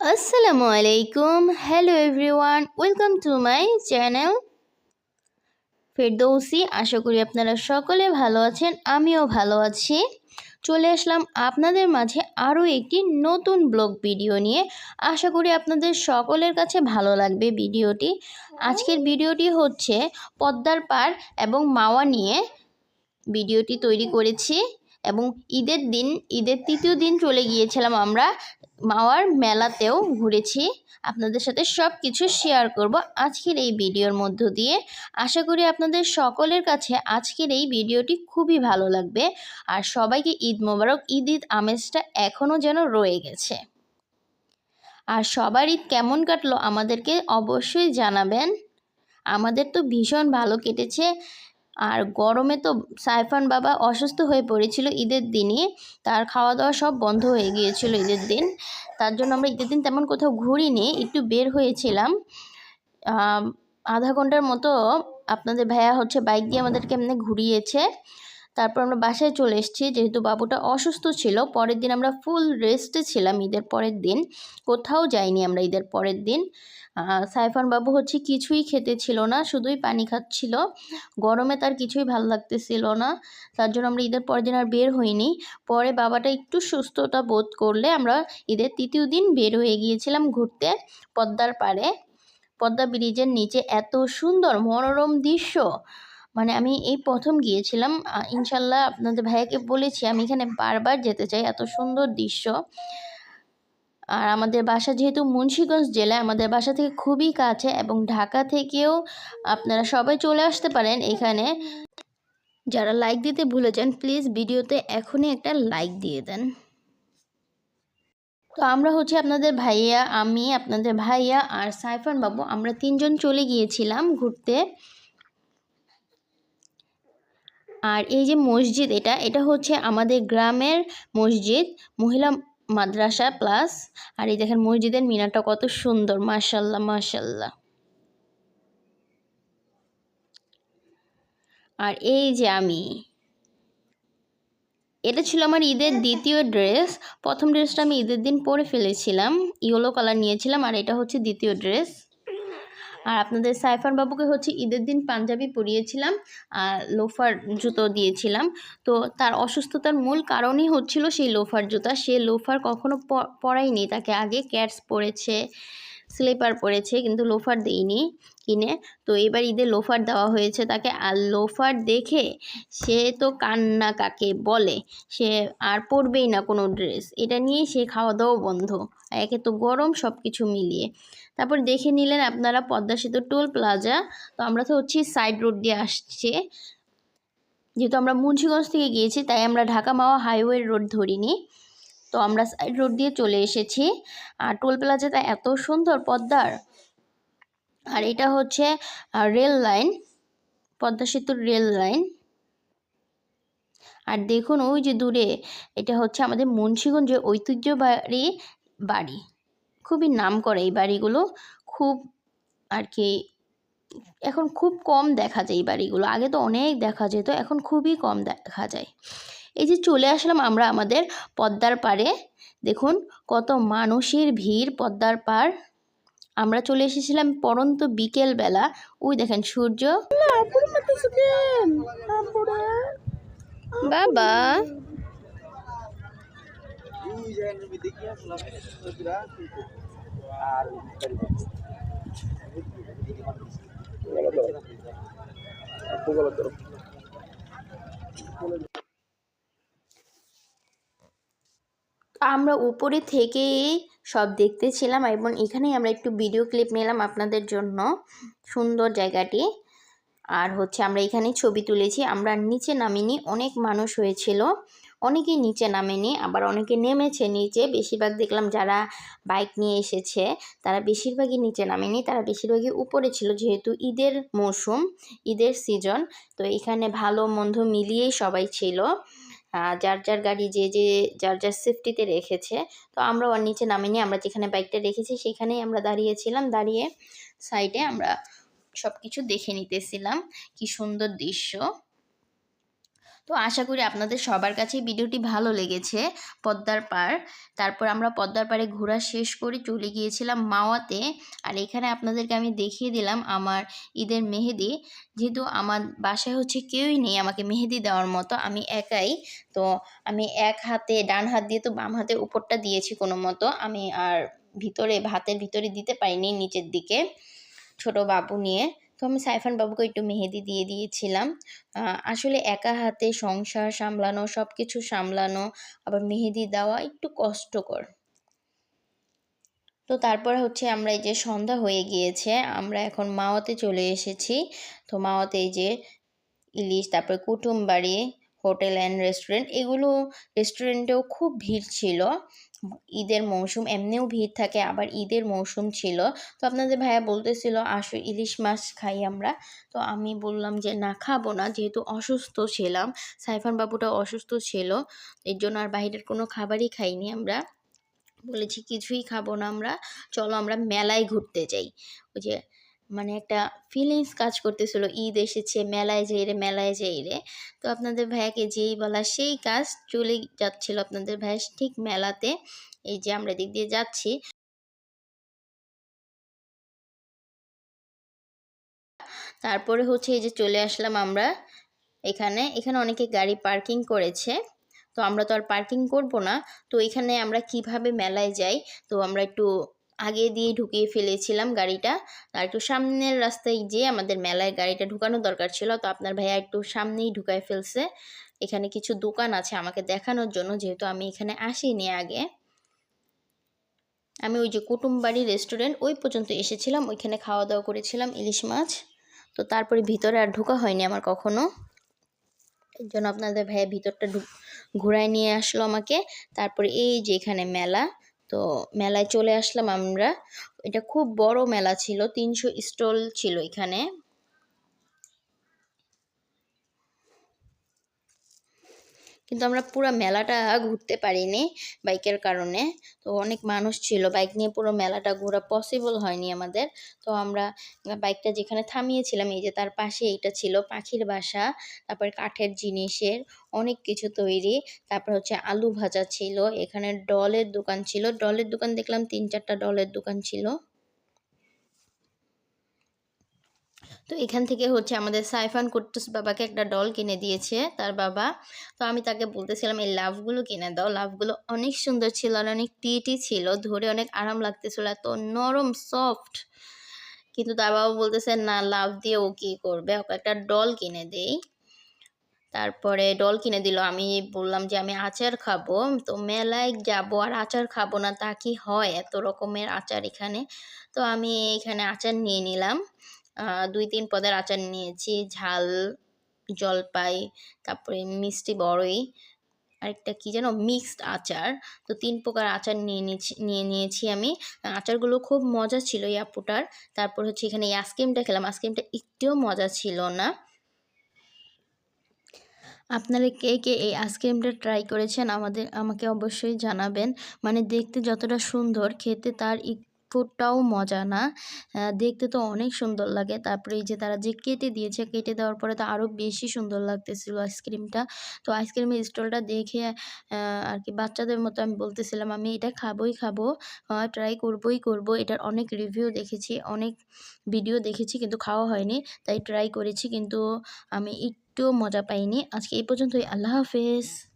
আসসালামু আলাইকুম। Hello everyone welcome to my channel Ferdousi আশা করি আপনারা সকলে ভালো আছেন, আমিও ভালো আছি। চলে আসলাম আপনাদের মাঝে আরও একটি নতুন ব্লগ ভিডিও নিয়ে। আশা করি আপনাদের সকলের কাছে ভালো লাগবে ভিডিওটি। আজকের ভিডিওটি হচ্ছে পদ্মার পার এবং মাওয়া নিয়ে ভিডিওটি তৈরি করেছি এবং ঈদের দিন, ঈদের তৃতীয় দিন চলে গিয়েছিলাম আমরা। মাওয়ার মেলাতেও ঘুরেছি। আপনাদের সাথে সব কিছু শেয়ার করব আজকের এই ভিডিওর মধ্য দিয়ে। আশা করি আপনাদের সকলের কাছে আজকের এই ভিডিওটি খুবই ভালো লাগবে। আর সবাইকে ঈদ মোবারক, ঈদ ঈদ আমেজটা এখনও যেন রয়ে গেছে। আর সবার ঈদ কেমন কাটলো আমাদেরকে অবশ্যই জানাবেন। আমাদের তো ভীষণ ভালো কেটেছে। আর গরমে তো সাইফান বাবা অসুস্থ হয়ে পড়েছিল ঈদের দিনে তার খাওয়া দাওয়া সব বন্ধ হয়ে গিয়েছিল ঈদের দিন। তার জন্য আমরা ঈদের দিন তেমন কোথাও ঘুরিনি, একটু বের হয়েছিলাম। আধা ঘণ্টার মতো আপনাদের ভাইয়া হচ্ছে বাইক দিয়ে আমাদেরকে এমনি ঘুরিয়েছে। তারপর আমরা বাসায় চলে এসেছি। যেহেতু বাবুটা অসুস্থ ছিল, পরের দিন আমরা ফুল রেস্টে ছিলাম ঈদের পরের দিন। কোথাও যাইনি আমরা ঈদের পরের দিন। সাইফান বাবু হচ্ছে কিছুই খেতে ছিল না, শুধুই পানি খাচ্ছিল। গরমে তার কিছুই ভালো লাগতেছিল না। তার জন্য আমরা ঈদের পরের দিন আর বের হইনি। পরে বাবাটা একটু সুস্থতা বোধ করলে আমরা ঈদের তৃতীয় দিন বের হয়ে গিয়েছিলাম ঘুরতে পদ্মার পাড়ে। পদ্মা ব্রিজের নিচে এত সুন্দর মনোরম দৃশ্য। মানে আমি এই প্রথম গিয়েছিলাম ইনশাল্লাহ আপনাদের ভাইয়াকে বলেছি, আমি এখানে বারবার যেতে চাই, এত সুন্দর দৃশ্য। আর আমাদের বাসা যেহেতু মুন্সীগঞ্জ জেলায় আমাদের বাসা থেকে খুবই কাছে এবং ঢাকা থেকেও আপনারা সবাই চলে আসতে পারেন এখানে। যারা লাইক দিতে ভুলে যান প্লিজ ভিডিওতে এখনই একটা লাইক দিয়ে দেন। তো আমরা হচ্ছে আপনাদের ভাইয়া, আমি, আপনাদের ভাইয়া আর সাইফান বাবু, আমরা তিনজন চলে গিয়েছিলাম ঘুরতে। আর এই যে মসজিদ এটা এটা হচ্ছে আমাদের গ্রামের মসজিদ, মহিলা মাদ্রাসা প্লাস আর এই দেখেন মসজিদের মিনারটা কত সুন্দর, মাশাল্লাহ মাশাল্লাহ। আর এই যে আমি, এটা ছিল আমার ঈদের দ্বিতীয় ড্রেস প্রথম ড্রেসটা আমি ঈদের দিন পরে ফেলেছিলাম, ইয়েলো কালার নিয়েছিলাম, আর এটা হচ্ছে দ্বিতীয় ড্রেস আর আপনাদের সাইফান বাবুকে হচ্ছে ঈদের দিন পাঞ্জাবি পরিয়েছিলাম, আর লোফার জুতো দিয়েছিলাম। তো তার অসুস্থতার মূল কারণই হচ্ছিল সেই লোফার জুতা। সে লোফার কখনো পরাইনি তাকে আগে ক্যাটস পরেছে, স্লিপার পরেছে, কিন্তু লোফার দেইনি কিনে। তো এবার ঈদে লোফার দেওয়া হয়েছে তাকে। আর লোফার দেখে সে তো কান্না কাকে বলে? সে আর পরবেই না কোনো ড্রেস। এটা নিয়েই সে খাওয়া দাওয়া বন্ধ। একে তো গরম সব কিছু মিলিয়ে। তারপর দেখে নিলেন আপনারা পদ্মা সেতু টোল প্লাজা। তো আমরা তো হচ্ছি সাইড রোড দিয়ে আসছে। যেহেতু আমরা মুন্সিগঞ্জ থেকে গিয়েছি, তাই আমরা ঢাকা মাওয়া হাইওয়ে রোড ধরিনি। তো আমরা সাইড রোড দিয়ে চলে এসেছি। আর টোল প্লাজাটা এত সুন্দর পদ্মার। আর এটা হচ্ছে রেল লাইন পদ্মা সেতুর রেল লাইন আর দেখুন ওই যে দূরে, এটা হচ্ছে আমাদের মুন্সিগঞ্জের ঐতিহ্যবাহী বাড়ি। খুবই নাম করে এই বাড়িগুলো। খুব আর কি এখন খুব কম দেখা যায় এই বাড়িগুলো। আগে তো অনেক দেখা যেত এখন খুবই কম দেখা যায়। এই যে চলে আসলাম আমরা আমাদের পদ্মার পাড়ে। দেখুন কত মানুষের ভিড় পদ্মার পাড়। আমরা চলে এসেছিলাম পরন্ত বিকেল বেলা ওই দেখেন সূর্য। বাবা। আমরা উপরে থেকে সব দেখতেছিলাম এবং এখানেই আমরা একটু ভিডিও ক্লিপ নিলাম আপনাদের জন্য। সুন্দর জায়গাটি। আর হচ্ছে আমরা এখানে ছবি তুলেছি। আমরা নিচে নামিনি, অনেক মানুষ হয়েছিল। অনেকেই নিচে নামেনি, আবার অনেকে নেমেছে নিচে। বেশিরভাগ দেখলাম যারা বাইক নিয়ে এসেছে, তারা বেশিরভাগই নিচে নামেনি, তারা বেশিরভাগই উপরে ছিল যেহেতু ঈদের মৌসুম, ঈদের সিজন তো এখানে ভালো মন্দ মিলিয়েই সবাই ছিল। যার যার গাড়ি যে যে, যার যার সেফটিতে রেখেছে, তো আমরা ওর নিচে নামিনি, আমরা যেখানে বাইকটা রেখেছি সেখানেই আমরা দাঁড়িয়েছিলাম, দাঁড়িয়ে সাইডে আমরা সব কিছু দেখে নিতেছিলাম। কি সুন্দর দৃশ্য। তো আশা করি আপনাদের সবার কাছেই ভিডিওটি ভালো লেগেছে পদ্মার পার তারপর আমরা পদ্মার পাড়ে ঘোরা শেষ করে চলে গিয়েছিলাম মাওয়াতে। আর এখানে আপনাদেরকে আমি দেখিয়ে দিলাম আমার ঈদের মেহেদি। যেহেতু আমার বাসায় হচ্ছে কেউই নেই আমাকে মেহেদি দেওয়ার মতো, আমি একাই। তো আমি এক হাতে ডান হাত দিয়ে তো বাম হাতের উপরটা দিয়েছি কোনো মতো। আমি আর ভিতরে, ভাতের ভিতরে দিতে পারিনি নিচের দিকে ছোট বাবু নিয়ে। তো আমি সাইফান বাবুকে একটু মেহেদি দিয়ে দিয়েছিলাম। আসলে একা হাতে সংসার সামলানো সব কিছু সামলানো, আবার মেহেদি দেওয়া একটু কষ্টকর। তো তারপর হচ্ছে আমরা এই যে সন্ধ্যা হয়ে গিয়েছে, আমরা এখন মাওয়াতে চলে এসেছি। তো মাওয়াতে এই যে ইলিশ, তারপরে কুটুম বাড়ি হোটেল অ্যান্ড রেস্টুরেন্ট, এগুলো রেস্টুরেন্টেও খুব ভিড় ছিল। ঈদের মৌসুম, এমনিও ভিড় থাকে, আবার ঈদের মৌসুম ছিল। তো আপনাদের ভাইয়া বলতেছিল, আসো ইলিশ মাছ খাই আমরা। তো আমি বললাম যে, না, খাব না, যেহেতু অসুস্থ ছিলাম, সাইফান বাবুটা অসুস্থ ছিল, এর জন্য আর বাইরের কোনো খাবারই খাইনি আমরা। বলেছি, কিছুই খাব না আমরা, চলো আমরা মেলায় ঘুরতে যাই। ওই যে মানে একটা ফিলিংস কাজ করতেছিল, ঈদ এসেছে, মেলায় যাই রে, মেলায় যাই রে। তো আপনাদের ভাইয়াকে যেই বলা সেই কাজ চলে যাচ্ছিল আপনাদের ভাইয়া ঠিক মেলাতে। এই যে আমরা দিক দিয়ে যাচ্ছি। তারপরে হচ্ছে এই যে চলে আসলাম আমরা এখানে। এখানে অনেকে গাড়ি পার্কিং করেছে। তো আমরা তো আর পার্কিং করব না। তো এখানে আমরা কীভাবে মেলায় যাই? তো আমরা একটু আগে দিয়ে ঢুকিয়ে ফেলেছিলাম গাড়িটা। আর একটু সামনের রাস্তায় যেয়ে আমাদের মেলায় গাড়িটা ঢুকানো দরকার ছিল। তো আপনার ভাইয়া একটু সামনেই ঢুকায় ফেলছে। এখানে কিছু দোকান আছে আমাকে দেখানোর জন্য, যেহেতু আমি এখানে আসিনি আগে। আমি ওই যে কুটুমবাড়ি রেস্টুরেন্ট, ওই পর্যন্ত এসেছিলাম। ওইখানে খাওয়া দাওয়া করেছিলাম ইলিশ মাছ। তো তারপরে ভিতরে আর ঢোকা হয়নি আমার কখনো। এর জন্য আপনাদের ভাইয়া ভিতরটা ঘুরায় নিয়ে আসলো আমাকে। তারপরে এই যে এখানে মেলা। তো মেলায় চলে আসলাম আমরা। এটা খুব বড় মেলা ছিল তিনশো স্টল ছিল এখানে। কিন্তু আমরা পুরো মেলাটা ঘুরতে পারিনি বাইকের কারণে। তো অনেক মানুষ ছিল, বাইক নিয়ে পুরো মেলাটা ঘোরা পসিবল হয়নি আমাদের। তো আমরা বাইকটা যেখানে থামিয়েছিলাম, এই যে তার পাশে এইটা ছিল পাখির বাসা, তারপর কাঠের জিনিসের অনেক কিছু তৈরি, তারপর হচ্ছে আলু ভাজা ছিল, এখানে ডলের দোকান ছিল। ডলের দোকান দেখলাম তিন চারটা ডলের দোকান ছিল। তো এখান থেকে হচ্ছে আমাদের সাইফান কুট্টুস বাবাকে একটা ডল কিনে দিয়েছে, তার বাবা। তো আমি তাকে বলতেছিলাম, এই লাভগুলো কিনে দাও। লাভগুলো অনেক সুন্দর ছিল আর অনেক টিটি ছিল। ধরে অনেক আরাম লাগতেছিল। এত নরম সফট কিন্তু তার বাবা বলতেছে, না, লাভ দিয়ে ও কী করবে? ওকে একটা ডল কিনে দেই। তারপরে ডল কিনে দিল। আমি বললাম যে, আমি আচার খাব। তো মেলায় যাব আর আচার খাব না, তা কি হয়? এত রকমের আচার এখানে। তো আমি এখানে আচার নিয়ে নিলাম। দুই তিন পদের আচার নিয়েছি। ঝাল, জলপাই, তারপরে মিষ্টি বড়ই, আরেকটা কী যেন, মিক্সড আচার। তো তিন প্রকার আচার নিয়ে নিয়েছি নিয়ে নিয়েছি আমি। আচারগুলো খুব মজা ছিল এই আপুটার। তারপর হচ্ছে এখানে এই আইসক্রিমটা খেলাম। আইসক্রিমটা একটুও মজা ছিল না। আপনারা কে কে এই আইসক্রিমটা ট্রাই করেছেন আমাদের, আমাকে অবশ্যই জানাবেন। মানে দেখতে যতটা সুন্দর, খেতে তার ফুডটাও মজা না। দেখতে তো অনেক সুন্দর লাগে। তারপরে এই যে তারা যে কেটে দিয়েছে, কেটে দেওয়ার পরে তো আরও বেশি সুন্দর লাগতেছিল আইসক্রিমটা। তো আইসক্রিমের স্টলটা দেখে আর কি বাচ্চাদের মতো আমি বলতেছিলাম, আমি এটা খাবোই খাব ট্রাই করবই করব। এটার অনেক রিভিউ দেখেছি, অনেক ভিডিও দেখেছি, কিন্তু খাওয়া হয়নি। তাই ট্রাই করেছি, কিন্তু আমি একটুও মজা পাইনি। আজকে এই পর্যন্তই। আল্লাহ হাফেজ।